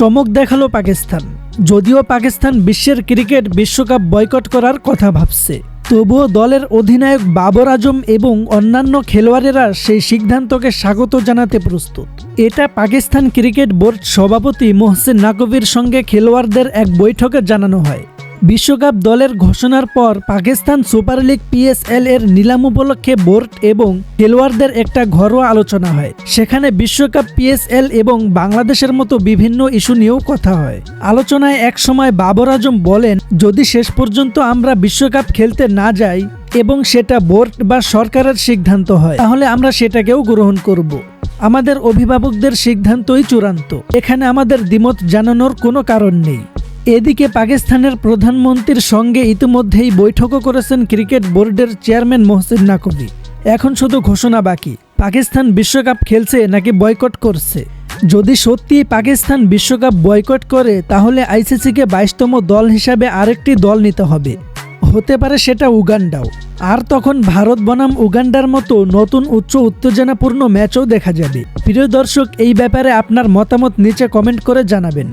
চমক দেখাল পাকিস্তান। যদিও পাকিস্তান বিশ্বের ক্রিকেট বিশ্বকাপ বয়কট করার কথা ভাবছে। তবুও দলের অধিনায়ক বাবর আজম এবং অন্যান্য খেলোয়াড়েরা সেই সিদ্ধান্তকে স্বাগত জানাতে প্রস্তুত। এটা পাকিস্তান ক্রিকেট বোর্ড সভাপতি মোহসেন নাকবির সঙ্গে খেলোয়াড়দের এক বৈঠকে জানানো হয়। বিশ্বকাপ দলের ঘোষণার পর পাকিস্তান সুপার লিগ পিএসএল এর নিলাম উপলক্ষে বোর্ড এবং খেলোয়াড়দের একটা ঘরোয়া আলোচনা হয়। সেখানে বিশ্বকাপ পিএসএল এবং বাংলাদেশের মতো বিভিন্ন ইস্যু নিয়েও কথা হয়। আলোচনায় একসময় বাবর আজম বলেন, যদি শেষ পর্যন্ত আমরা বিশ্বকাপ খেলতে না যাই এবং সেটা বোর্ড বা সরকারের সিদ্ধান্ত হয়, তাহলে আমরা সেটাকেও গ্রহণ করব। আমাদের অভিভাবকদের সিদ্ধান্তই চূড়ান্ত। এখানে আমাদের দ্বিমত জানানোর কোনো কারণ নেই। এদিকে পাকিস্তানের প্রধানমন্ত্রীর সঙ্গে ইতিমধ্যেই বৈঠকও করেছেন ক্রিকেট বোর্ডের চেয়ারম্যান মোহসিন নাকবি এখন শুধু ঘোষণা বাকি। পাকিস্তান বিশ্বকাপ খেলছে নাকি বয়কট করছে? যদি সত্যি পাকিস্তান বিশ্বকাপ বয়কট করে, তাহলে আইসিসিকে বাইশতম দল হিসাবে আরেকটি দল নিতে হবে। হতে পারে সেটা উগান্ডাও। আর তখন ভারত বনাম উগান্ডার মতো নতুন উচ্চ উত্তেজনাপূর্ণ ম্যাচও দেখা যাবে। প্রিয় দর্শক, এই ব্যাপারে আপনার মতামত নিচে কমেন্ট করে জানাবেন।